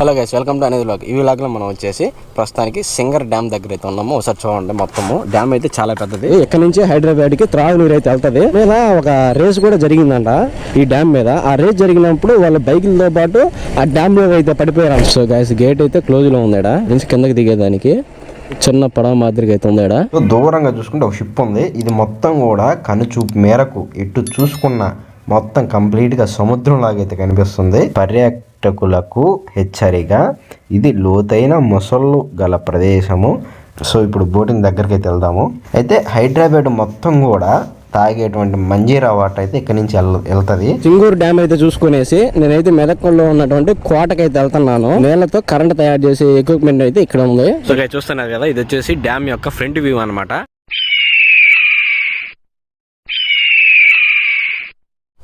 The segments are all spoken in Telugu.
హలో గైస్ వెల్కమ్ టు అనేది వ్లాగ్ ఈ వ్లాగ్లో మనం వచ్చేసి ప్రస్తుతానికి సింగర్ డ్యామ్ దగ్గర అయితే ఉన్నాము. ఒకసారి చూడండి మొత్తము. డ్యామ్ అయితే చాలా పెద్దది. ఇక్కడ నుంచి హైదరాబాద్కి త్రాగునీరు అయితే వెళ్తది. మీద ఒక రేస్ కూడా జరిగిందంట ఈ డ్యామ్ మీద. ఆ రేస్ జరిగినప్పుడు వాళ్ళ బైకులతో పాటు ఆ డ్యామ్లో అయితే పడిపోయారు సో గాయస్ గేట్ అయితే క్లోజ్లో ఉందాడ నుంచి కిందకి దిగేదానికి చిన్న పడవ మాదిరిగా అయితే ఉందాడ సో దూరంగా చూసుకుంటే ఒక షిప్ ఉంది. ఇది మొత్తం కూడా కనుచూపు మేరకు ఎటు చూసుకున్న మొత్తం కంప్లీట్గా సముద్రం లాగైతే కనిపిస్తుంది. పర్యాటకులకు హెచ్చరిక. ఇది లోతైన మొసళ్ళు గల ప్రదేశము. సో ఇప్పుడు బోటింగ్ దగ్గరికి అయితే వెళ్దాము. అయితే హైదరాబాద్ మొత్తం కూడా తాగేటువంటి మంజీరా వాటర్ అయితే ఇక్కడి నుంచి వెళ్ వెళ్తుంది సింగూరు డ్యామ్ అయితే చూసుకునేసి నేనైతే మెదక్లో ఉన్నటువంటి కోటకైతే వెళ్తున్నాను. నీళ్ళతో కరెంట్ తయారు చేసే ఎక్విప్మెంట్ అయితే ఇక్కడ ఉంది. సో చూస్తున్నారు కదా ఇది వచ్చేసి డ్యామ్ యొక్క ఫ్రంట్ వ్యూ అన్నమాట.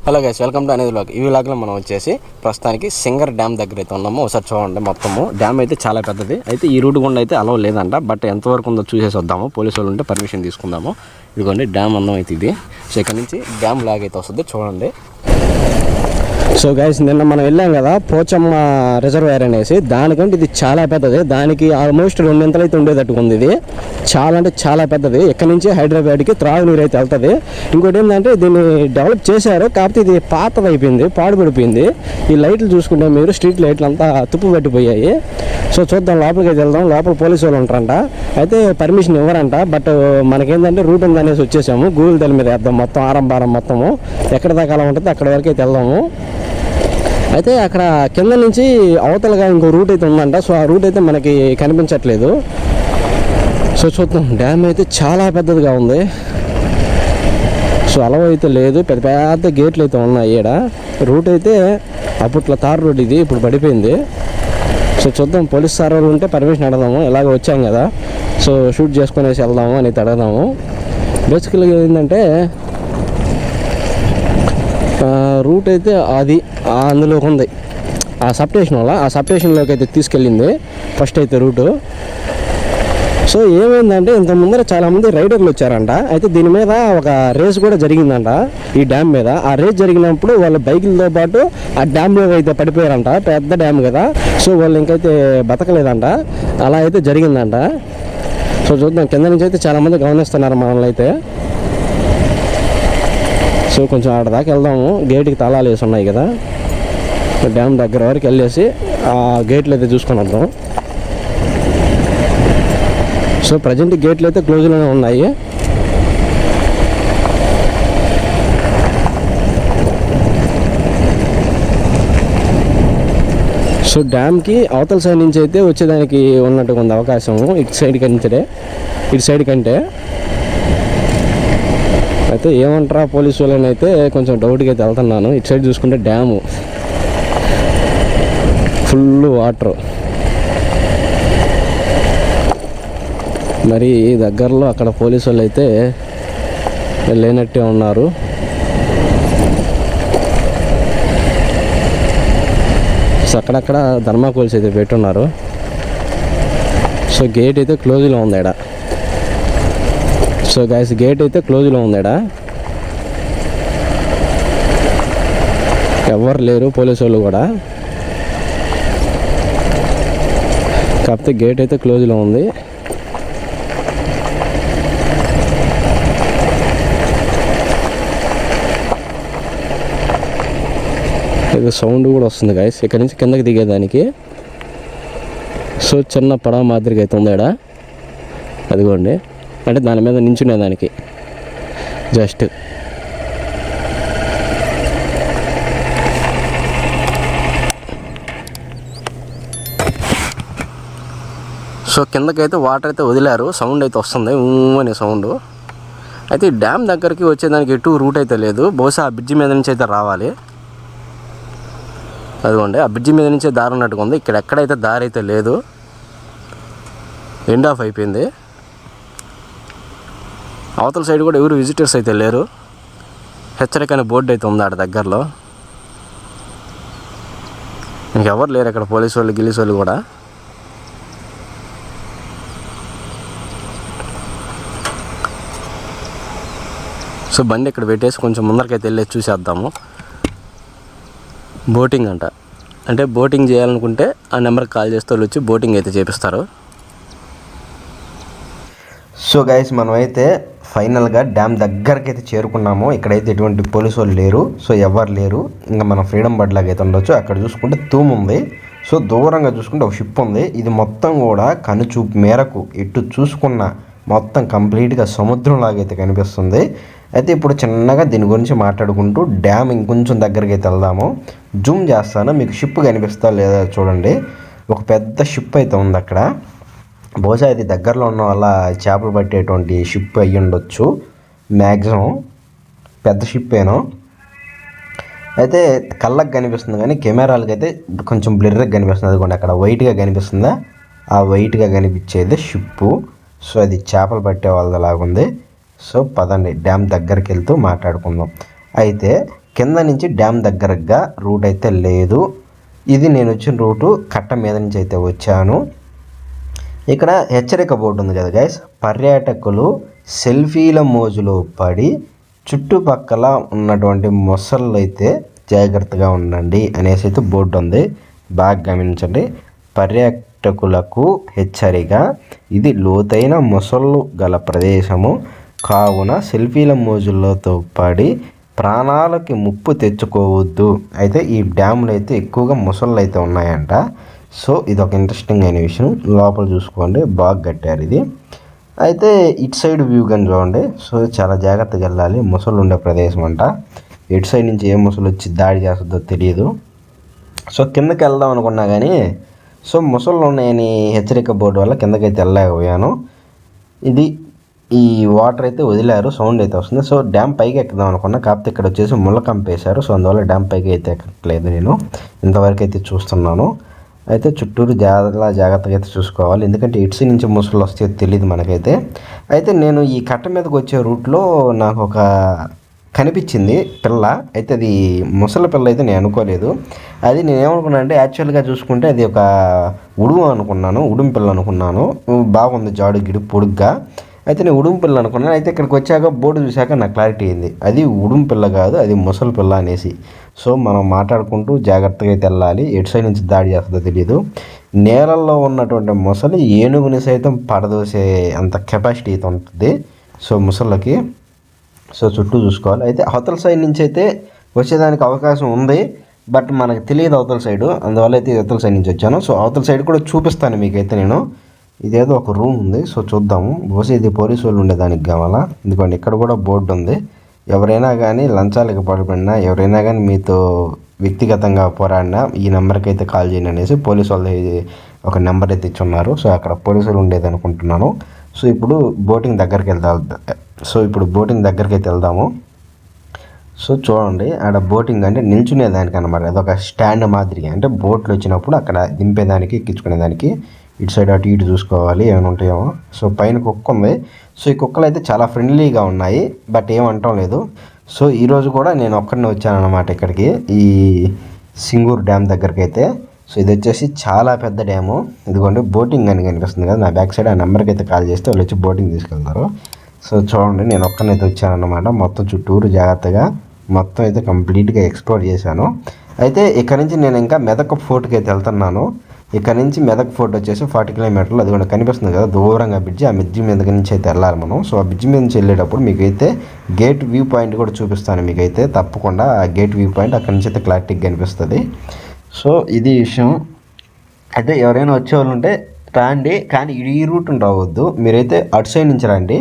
హలో గైస్ వెల్కమ్ టు అనేది వ్లాగ్ ఈ వ్లాగ్లో మనం వచ్చేసి ప్రస్తుతానికి సింగర్ డ్యామ్ దగ్గర అయితే ఉన్నాము. ఒకసారి చూడండి మొత్తము. డ్యామ్ అయితే చాలా పెద్దది. అయితే ఈ రూట్ గుండా అయితే అలవ్ లేదంట. బట్ ఎంతవరకు ఉందో చూసేసి వద్దాము. పోలీసు వాళ్ళు ఉంటే పర్మిషన్ తీసుకుందాము. ఇదిగోండి డ్యామ్ అందం అయితే ఇది. సో ఇక్కడ నుంచి డ్యామ్ లాగ్ అయితే వస్తుంది. చూడండి. సో గైస్ నిన్న మనం వెళ్ళాం కదా పోచమ్మ రిజర్వేర్ అనేసి. దానికంటే ఇది చాలా పెద్దది. దానికి ఆల్మోస్ట్ రెండింతలు అయితే ఉండేటట్టుకుంది ఇది. చాలా అంటే చాలా పెద్దది. ఇక్కడ నుంచి హైదరాబాద్కి త్రాగునీరు అయితే వెళ్తుంది. ఇంకోటి ఏంటంటే దీన్ని డెవలప్ చేశారు. కాకపోతే ఇది పాతది అయిపోయింది పాడుపడిపోయింది. ఈ లైట్లు చూసుకుంటే మీరు స్ట్రీట్ లైట్లు అంతా తుప్పు పట్టిపోయాయి. సో చూద్దాం లోపలికి అయితే వెళ్దాం. లోపల పోలీసు వాళ్ళు ఉంటారంట. అయితే పర్మిషన్ ఇవ్వరంట. బట్ మనకేంటంటే రూట్ ఉంది అనేసి వచ్చేసాము. గూగుల్ తల మీద వేద్దాం మొత్తం ఆరంభారం మొత్తము. ఎక్కడ దాకా అలా ఉంటుంది అక్కడ వరకు అయితే వెళ్దాము. అయితే అక్కడ కింద నుంచి అవతలగా ఇంకో రూట్ అయితే ఉందంట. సో ఆ రూట్ అయితే మనకి కనిపించట్లేదు. సో చూద్దాం. డ్యామ్ అయితే చాలా పెద్దదిగా ఉంది. సో అలవ అయితే లేదు. పెద్ద పెద్ద గేట్లు అయితే ఉన్నాయి ఈడ. రూట్ అయితే అప్పట్లో తార్ రోడ్ ఇది ఇప్పుడు పడిపోయింది. సో చూద్దాం. పోలీస్ సార్ వాళ్ళు ఉంటే పర్మిషన్ అడదాము. ఇలాగ వచ్చాం కదా. సో షూట్ చేసుకునేసి వెళ్దాము అని అయితే అడగదాము. బేసికల్గా ఏంటంటే రూట్ అయితే అది అందులోకి ఉంది. ఆ సబ్స్టేషన్ వల్ల ఆ సబ్స్టేషన్లోకి అయితే తీసుకెళ్ళింది ఫస్ట్ అయితే రూటు. సో ఏమైందంటే ఇంత ముందర చాలామంది రైడర్లు వచ్చారంట. అయితే దీని మీద ఒక రేస్ కూడా జరిగిందంట ఈ డ్యామ్ మీద. ఆ రేస్ జరిగినప్పుడు వాళ్ళ బైకులతో పాటు ఆ డ్యామ్లో అయితే పడిపోయారంట. పెద్ద డ్యామ్ కదా. సో వాళ్ళు ఇంకైతే బతకలేదంట. అలా అయితే జరిగిందంట. సో చూద్దాం కింద నుంచి అయితే చాలామంది గమనిస్తున్నారు మనల్ని అయితే. సో కొంచెం ఆడ దాకా వెళ్దాము. గేట్కి తాళాలు వేసి ఉన్నాయి కదా. డ్యామ్ దగ్గర వరకు వెళ్ళేసి ఆ గేట్లు అయితే చూసుకొని వద్దాం. సో ప్రజెంట్ గేట్లు అయితే క్లోజ్లోనే ఉన్నాయి. సో డ్యామ్కి అవతల సైడ్ నుంచి అయితే వచ్చేదానికి ఉన్నట్టుగా ఉంది అవకాశం ఇటు సైడ్ కంటే ఇటు సైడ్ కంటే. అయితే ఏమంటారా పోలీసు వాళ్ళని అయితే కొంచెం డౌట్గా అయితే వెళ్తున్నాను. ఇటు సైడ్ చూసుకుంటే డ్యాము ఫుల్ వాటర్ మరి దగ్గరలో అక్కడ పోలీసు వాళ్ళు అయితే లేనట్టే ఉన్నారు. సో అక్కడక్కడ ధర్మాకోల్స్ అయితే పెట్టున్నారు. సో గేట్ అయితే క్లోజ్లో ఉంది ఈడ. సో గైస్ గేట్ అయితే క్లోజ్లో ఉంది ఎవరు లేరు పోలీసు వాళ్ళు కూడా. కాకపోతే గేట్ అయితే క్లోజ్లో ఉంది. ఇది సౌండ్ కూడా వస్తుంది గాయస్ ఇక్కడ నుంచి కిందకి దిగేదానికి. సో చిన్న పడవ మాదిరిగా అయితే ఉంది అదిగోండి. అంటే దాని మీద నించునే దానికి. జస్ట్. సో కిందకైతే వాటర్ అయితే వదిలారు. సౌండ్ అయితే వస్తుంది. ఊ అనే సౌండ్ అయితే ఈ డ్యామ్ దగ్గరికి వచ్చేదానికి ఎటు రూట్ అయితే లేదు. బహుశా ఆ బ్రిడ్జి మీద నుంచి అయితే రావాలి. అదిగోండి. ఆ బ్రిడ్జి మీద నుంచే దారి ఉన్నట్టుగా ఉంది. ఇక్కడ ఎక్కడైతే దారి అయితే లేదు. ఎండ్ ఆఫ్ అయిపోయింది. అవతల సైడ్ కూడా ఎవరు విజిటర్స్ అయితే లేరు. హెచ్చరిక అనే బోర్డు అయితే ఉంది ఆడ దగ్గరలో. ఇంకెవరు లేరు అక్కడ పోలీసు వాళ్ళు గిలీసు వాళ్ళు కూడా. సో బండి ఇక్కడ పెట్టేసి కొంచెం ముందరకైతే వెళ్ళేసి చూసేద్దాము. బోటింగ్ అంట. అంటే బోటింగ్ చేయాలనుకుంటే ఆ నెంబర్కి కాల్ చేస్తే వాళ్ళు వచ్చి బోటింగ్ అయితే చేపిస్తారు. సో గైస్ మనమైతే ఫైనల్గా డ్యామ్ దగ్గరికి అయితే చేరుకున్నాము. ఇక్కడైతే ఎటువంటి పోలీసు వాళ్ళు లేరు. సో ఎవరు లేరు. ఇంకా మనం ఫ్రీడమ్ బడ్ లాగా అయితే ఉండొచ్చు. అక్కడ చూసుకుంటే తూము ఉంది. సో దూరంగా చూసుకుంటే ఒక షిప్ ఉంది. ఇది మొత్తం కూడా కనుచూపు మేరకు ఎటు చూసుకున్న మొత్తం కంప్లీట్గా సముద్రం లాగైతే కనిపిస్తుంది. అయితే ఇప్పుడు చిన్నగా దీని గురించి మాట్లాడుకుంటూ డ్యామ్ ఇంకొంచెం దగ్గరికి అయితే వెళ్దాము. జూమ్ చేస్తాను. మీకు షిప్ కనిపిస్తా లేదా చూడండి. ఒక పెద్ద షిప్ అయితే ఉంది అక్కడ. బహుశా ఇది దగ్గరలో ఉన్న వల్ల చేపలు పట్టేటువంటి షిప్ అయ్యి ఉండొచ్చు. మ్యాక్సిమం పెద్ద షిప్ ఏనో. అయితే కళ్ళకు కనిపిస్తుంది కానీ కెమెరాలకు అయితే కొంచెం బ్లర్గా కనిపిస్తుంది. అదిగోండి అక్కడ వైట్గా కనిపిస్తుందా? ఆ వైట్గా కనిపించేది షిప్పు సో అది చేపలు పట్టే వాళ్ళలాగుంది సో పదండి డ్యామ్ దగ్గరికి వెళ్తూ మాట్లాడుకుందాం. అయితే కింద నుంచి డ్యామ్ దగ్గరగా రూట్ అయితే లేదు. ఇది నేను వచ్చిన రూటు కట్ట మీద నుంచి అయితే వచ్చాను. ఇక్కడ హెచ్చరిక బోర్డు ఉంది కదా గైస్ పర్యాటకులు సెల్ఫీల మోజులో పడి చుట్టుపక్కల ఉన్నటువంటి మొసళ్ళు అయితే జాగ్రత్తగా ఉండండి అనేసి అయితే బోర్డు ఉంది. బాగా గమనించండి. పర్యాటకులకు హెచ్చరిక. ఇది లోతైన మొసళ్ళు గల ప్రదేశము. కావున సెల్ఫీల మోజులతో పడి ప్రాణాలకి ముప్పు తెచ్చుకోవద్దు. అయితే ఈ డ్యాములు అయితే ఎక్కువగా మొసళ్ళు అయితే ఉన్నాయంట. సో ఇది ఒక ఇంట్రెస్టింగ్ అయిన విషయం లోపల చూసుకోండి బాగా కట్టారు ఇది. అయితే ఇటు సైడ్ వ్యూ కానీ చూడండి. సో చాలా జాగ్రత్తగా వెళ్ళాలి. ముసలు ఉండే ప్రదేశం అంట. ఇటు సైడ్ నుంచి ఏ ముసలు వచ్చి దాడి చేస్తుందో తెలియదు. సో కిందకి వెళ్దాం అనుకున్నా కానీ సో ముసళ్ళు ఉన్నాయని హెచ్చరిక బోర్డు వల్ల కిందకైతే వెళ్ళలేకపోయాను. ఇది ఈ వాటర్ అయితే వదిలారు సౌండ్ అయితే వస్తుంది. సో డ్యామ్ పైకి ఎక్కుదాం అనుకున్నా. కాకపోతే ఇక్కడ వచ్చేసి ముళ్ళ కంపేశారు. సో అందువల్ల డ్యామ్ పైకి అయితే ఎక్కట్లేదు నేను. ఇంతవరకు అయితే చూస్తున్నాను. అయితే చుట్టూరు చాలా జాగ్రత్తగా అయితే చూసుకోవాలి. ఎందుకంటే ఇటు నుంచి ముసలు వస్తే తెలియదు మనకైతే. అయితే నేను ఈ కట్ట మీదకి వచ్చే రూట్లో నాకు ఒక కనిపించింది పిల్ల. అయితే అది ముసలి పిల్ల అయితే నేను అనుకోలేదు. అది నేను అంటే యాక్చువల్గా చూసుకుంటే అది ఒక ఉడుము అనుకున్నాను ఉడుము పిల్ల అనుకున్నాను. బాగుంది జాడు గిడు పొడుగ్గా. అయితే నేను ఉడుము పిల్ల అనుకున్నాను. అయితే ఇక్కడికి వచ్చాక బోర్డు చూశాక నాకు క్లారిటీ అయింది. అది ఉడుము పిల్ల కాదు అది ముసలి పిల్ల అనేసి. సో మనం మాట్లాడుకుంటూ జాగ్రత్తగా అయితే వెళ్ళాలి. ఎటు సైడ్ నుంచి దాడి చేస్తుందో తెలియదు నేలల్లో ఉన్నటువంటి మొసలి ఏనుగుని సైతం పడదోసే అంత కెపాసిటీ అయితే ఉంటుంది. సో ముసళ్ళకి సో చుట్టూ చూసుకోవాలి. అయితే అవతల సైడ్ నుంచి అయితే వచ్చేదానికి అవకాశం ఉంది. బట్ మనకు తెలియదు అవతల సైడు. అందువల్ల అయితే అవతల సైడ్ నుంచి వచ్చాను. సో అవతల సైడ్ కూడా చూపిస్తాను మీకైతే నేను. ఇదేదో ఒక రూమ్ ఉంది. సో చూద్దాము. బహుశా ఇది పోలీసు వాళ్ళు ఉండేదానికి కావాలా? ఎందుకంటే ఇక్కడ కూడా బోర్డు ఉంది. ఎవరైనా కానీ లంచాలకు పడిపోయినా ఎవరైనా కానీ మీతో వ్యక్తిగతంగా పోరాడినా ఈ నెంబర్కి అయితే కాల్ చేయండి అనేసి పోలీసు వాళ్ళు ఒక నెంబర్ అయితే ఇచ్చున్నారు. సో అక్కడ పోలీసులు ఉండేది అనుకుంటున్నాను. సో ఇప్పుడు బోటింగ్ దగ్గరికి వెళ్దాం. సో ఇప్పుడు బోటింగ్ దగ్గరికి అయితే వెళ్దాము. సో చూడండి ఆడ బోటింగ్ అంటే నిల్చునేదానికి అనమాట అదొక స్టాండ్ మాదిరిగా. అంటే బోట్లు వచ్చినప్పుడు అక్కడ దింపేదానికి ఎక్కించుకునేదానికి ఇటు సైడ్ అటు ఇటు చూసుకోవాలి ఏమైనా ఉంటాయేమో. సో పైన కుక్క ఉంది. సో ఈ కుక్కలు అయితే చాలా ఫ్రెండ్లీగా ఉన్నాయి బట్ ఏమంటాం లేదు. సో ఈరోజు కూడా నేను ఒక్కడిని వచ్చాను అనమాట ఇక్కడికి ఈ సింగూర్ డ్యామ్ దగ్గరికి అయితే సో ఇది వచ్చేసి చాలా పెద్ద డ్యాము. ఇదిగోండి బోటింగ్ అని కనిపిస్తుంది కదా నా బ్యాక్ సైడ్ ఆ నెంబర్కి అయితే కాల్ చేస్తే వాళ్ళు వచ్చి బోటింగ్ తీసుకెళ్తారు. సో చూడండి నేను ఒక్కనైతే వచ్చానన్నమాట. మొత్తం చుట్టూరు జాగ్రత్తగా మొత్తం అయితే కంప్లీట్గా ఎక్స్ప్లోర్ చేశాను. అయితే ఇక్కడ నుంచి నేను ఇంకా మెదక్ ఫోర్ట్కి అయితే వెళ్తున్నాను. ఇక్కడ నుంచి మెదక్ ఫోర్ట్ వచ్చేసి ఫార్టీ కిలోమీటర్లు. అది కూడా కనిపిస్తుంది కదా దూరంగా బ్రిడ్జి ఆ బ్రిడ్జి మీద నుంచి అయితే వెళ్ళాలి మనం. సో ఆ బ్రిడ్జి మీద నుంచి వెళ్ళేటప్పుడు మీకైతే గేట్ వ్యూ పాయింట్ కూడా చూపిస్తాను మీకైతే. తప్పకుండా ఆ గేట్ వ్యూ పాయింట్ అక్కడ నుంచి అయితే క్లారిటీగా కనిపిస్తుంది. సో ఇది విషయం. అయితే ఎవరైనా వచ్చేవాళ్ళు ఉంటే రాండి కానీ ఈ రూట్ రావద్దు. మీరైతే అటు సైడ్ నుంచి రండి.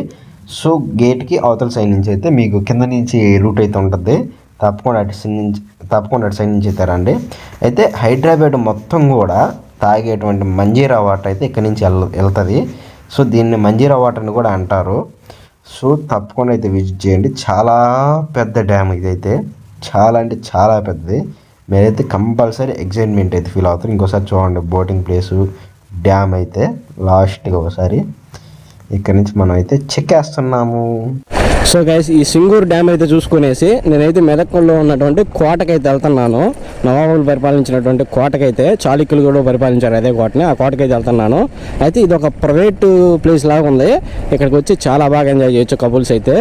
సో గేట్కి అవతల సైడ్ నుంచి అయితే మీకు కింద నుంచి రూట్ అయితే ఉంటుంది తప్పకుండా అటు సైడ్ నుంచి తప్పకుండా అటు సైడ్ నుంచి అయితే రండి. అయితే హైదరాబాద్ మొత్తం కూడా తాగేటువంటి మంజీరా వాటర్ అయితే ఇక్కడి నుంచి వెళ్ వెళ్తుంది సో దీన్ని మంజీరా వాటర్ అని కూడా అంటారు. సో తప్పకుండా అయితే విజిట్ చేయండి. చాలా పెద్ద డ్యామ్ ఇదైతే. చాలా అంటే చాలా పెద్దది. మీరైతే కంపల్సరీ ఎగ్జైట్మెంట్ అయితే ఫీల్ అవుతారు. ఇంకోసారి చూడండి బోటింగ్ ప్లేసు డ్యామ్ అయితే లాస్ట్గా ఒకసారి. ఇక్కడ నుంచి మనం అయితే చెక్ వేస్తున్నాము సో గైస్ ఈ సింగూరు డ్యామ్ అయితే చూసుకునేసి నేనైతే మెదక్లో ఉన్నటువంటి కోటకైతే వెళ్తున్నాను. నవాబులు పరిపాలించినటువంటి కోటకైతే చాళుక్యులు కూడా పరిపాలించారు అదే కోటని. ఆ కోటకైతే వెళ్తున్నాను. అయితే ఇది ఒక ప్రైవేట్ ప్లేస్ లాగా ఉంది. ఇక్కడికి వచ్చి చాలా బాగా ఎంజాయ్ చేయొచ్చు కపుల్స్ అయితే.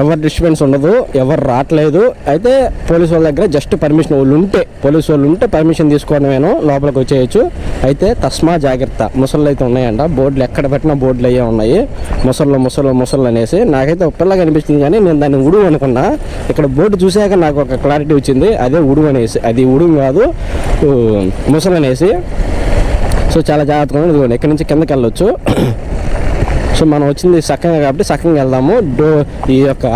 ఎవరు డిస్టర్బెన్స్ ఉండదు ఎవరు రావట్లేదు. అయితే పోలీస్ వాళ్ళ దగ్గర జస్ట్ పర్మిషన్ వాళ్ళు ఉంటే పోలీస్ వాళ్ళు ఉంటే పర్మిషన్ తీసుకోవడమేను లోపలికి వచ్చేయచ్చు. అయితే తస్మా జాగ్రత్త. ముసళ్ళు అయితే ఉన్నాయంట. బోర్డులు ఎక్కడ పెట్టినా బోర్డులు అయ్యే ఉన్నాయి. ముసళ్ళు ముసళ్ళు ముసళ్ళు అనేసి. నాకైతే ఒక పిల్ల కానీ నేను దాన్ని ఉడు అనుకున్నా. ఇక్కడ బోర్డు చూసాక నాకు ఒక క్లారిటీ వచ్చింది. అదే ఉడు అనేసి. అది ఉడు కాదు ఊ, ముసలు అనేసి. సో చాలా జాగ్రత్తగా ఉంది. ఇదిగోండి ఇక్కడ నుంచి కిందకి వెళ్ళొచ్చు. సో మనం వచ్చింది సక్కగా కాబట్టి సక్కగా వెళ్దాము. డో ఈ యొక్క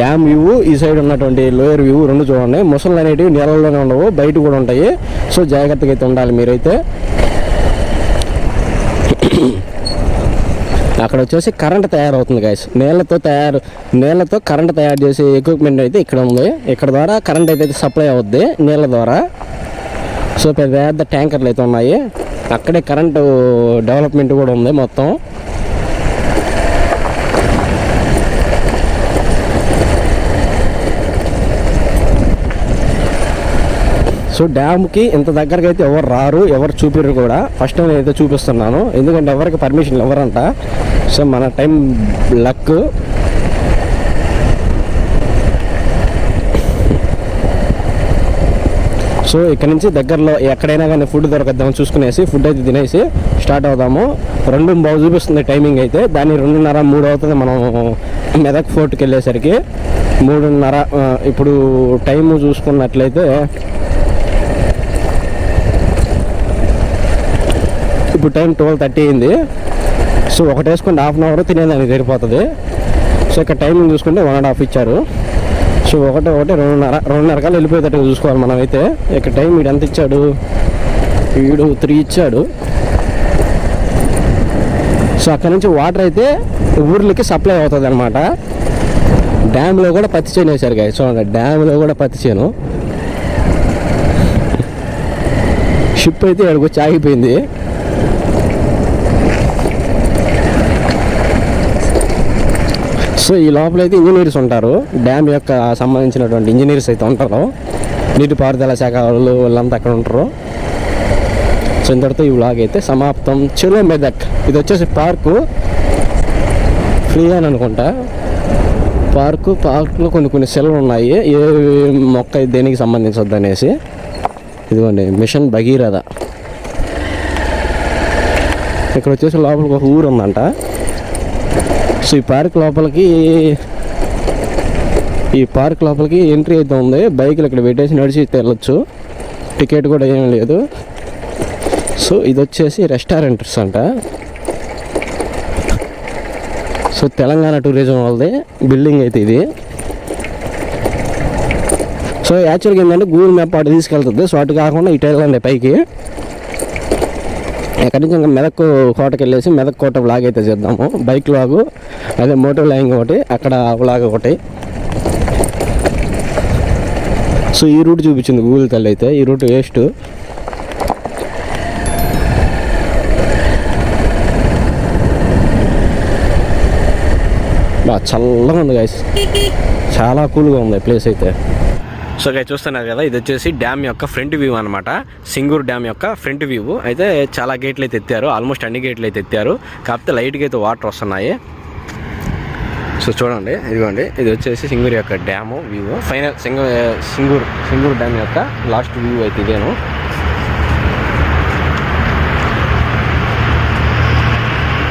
డ్యామ్ వ్యూ ఈ సైడ్ ఉన్నటువంటి లోయర్ వ్యూ రెండు చూడండి. ముసళ్ళు అనేటివి నీళ్ళలోనే ఉండవు బయట కూడా ఉంటాయి. సో జాగ్రత్తగా అయితే ఉండాలి మీరైతే. అక్కడ వచ్చేసి కరెంట్ తయారవుతుంది గైస్ నీళ్ళతో తయారు నీళ్ళతో కరెంట్ తయారు చేసే ఎక్విప్మెంట్ అయితే ఇక్కడ ఉంది. ఇక్కడ ద్వారా కరెంట్ అయితే సప్లై అవుద్ది నీళ్ళ ద్వారా. సో పెద్ద పెద్ద ట్యాంకర్లు అయితే ఉన్నాయి. అక్కడే కరెంటు డెవలప్మెంట్ కూడా ఉంది మొత్తం. సో డ్యామ్కి ఇంత దగ్గరకి అయితే ఎవరు రారు ఎవరు చూపిరు కూడా. ఫస్ట్ టైం నేనైతే చూపిస్తున్నాను. ఎందుకంటే ఎవరికి పర్మిషన్ ఇవ్వరంట. సో మన టైం లక్. సో ఇక్కడ నుంచి దగ్గరలో ఎక్కడైనా కానీ ఫుడ్ దొరకద్దామని చూసుకునేసి ఫుడ్ అయితే తినేసి స్టార్ట్ అవుదాము. రెండు బాగా చూపిస్తుంది టైమింగ్ అయితే. దాన్ని రెండున్నర మూడు అవుతుంది మనం మెదక్ ఫోర్ట్కి వెళ్ళేసరికి. మూడున్నర ఇప్పుడు టైం చూసుకున్నట్లయితే ఇప్పుడు టైం ట్వెల్వ్ థర్టీ అయింది. సో ఒకటి వేసుకుంటే హాఫ్ అన్ అవర్ తినేదానికి సరిపోతుంది. సో ఇక్కడ టైమింగ్ చూసుకుంటే వన్ అండ్ హాఫ్ ఇచ్చారు. సో ఒకటి ఒకటి రెండున్నర రెండున్నర కల్లా వెళ్ళిపోయేటట్టు చూసుకోవాలి మనం అయితే ఇక్కడ టైం వీడు ఎంత ఇచ్చాడు? వీడు త్రీ ఇచ్చాడు. సో అక్కడ నుంచి వాటర్ అయితే ఊర్లకి సప్లై అవుతుంది అనమాట డ్యామ్లో కూడా పత్తి చేను వేశారు గాయ చూడండి డ్యామ్లో కూడా పత్తి చేను. షిప్ అయితే ఇక్కడికి వచ్చి ఆగిపోయింది. సో ఈ లోపల అయితే ఇంజనీర్స్ ఉంటారు. డ్యామ్ యొక్క సంబంధించినటువంటి ఇంజనీర్స్ అయితే ఉంటారు. నీటిపారుదల శాఖ వాళ్ళు వాళ్ళంతా అక్కడ ఉంటారు. సో ఇంతటితో ఈ వ్లాగ్ అయితే సమాప్తం. చెలో మెదక్ ఇది వచ్చేసి పార్కు. ఫ్రీ అని అనుకుంటా. పార్కు పార్కులో కొన్ని కొన్ని సెలవులు ఉన్నాయి. ఏ మొక్క దేనికి సంబంధించొద్దు అనేసి ఇదిగోండి మిషన్ భగీరథ. ఇక్కడ వచ్చేసి లోపలికి ఒక ఊరు ఉందంట. సో ఈ పార్క్ లోపలికి ఈ పార్క్ లోపలికి ఎంట్రీ అయితే ఉంది. బైకులు ఇక్కడ పెట్టేసి నడిచి అయితే వెళ్ళొచ్చు. టికెట్ కూడా ఏం లేదు. సో ఇది వచ్చేసి రెస్టారెంట్స్ అంట. సో తెలంగాణ టూరిజం వాళ్ళది. బిల్డింగ్ అయితే ఇది. సో యాక్చువల్గా ఏంటంటే గూగుల్ మ్యాప్ అటు తీసుకెళ్తుంది. సో అటు కాకుండా ఇటు వెళ్ళండి పైకి. ఎక్కడి నుంచి ఇంకా మెదక్ కోటకి వెళ్ళేసి మెదక్ కోట వ్లాగ్ అయితే చేద్దాము. బైక్ వ్లాగు అదే మోటో లైంగ్ ఒకటి అక్కడ వ్లాగ్ ఒకటి. సో ఈ రూట్ చూపించింది గూగుల్ తల్లి అయితే ఈ రూట్ వేస్ట్. బాగా చల్లగా ఉంది గాయస్ చాలా కూల్గా ఉంది ప్లేస్ అయితే. సో ఇక్కడ చూస్తున్నారు కదా ఇది వచ్చేసి డ్యామ్ యొక్క ఫ్రంట్ వ్యూ అనమాట సింగూర్ డ్యామ్ యొక్క ఫ్రంట్ వ్యూ. అయితే చాలా గేట్లు అయితే ఎత్తారు ఆల్మోస్ట్ అన్ని గేట్లు అయితే ఎత్తారు. కాకపోతే లైట్గా అయితే వాటర్ వస్తున్నాయి. సో చూడండి ఇదిగోండి ఇది వచ్చేసి సింగూర్ యొక్క dam view. Final Singur Singur Singur dam యొక్క లాస్ట్ వ్యూ అయితే ఇదేను.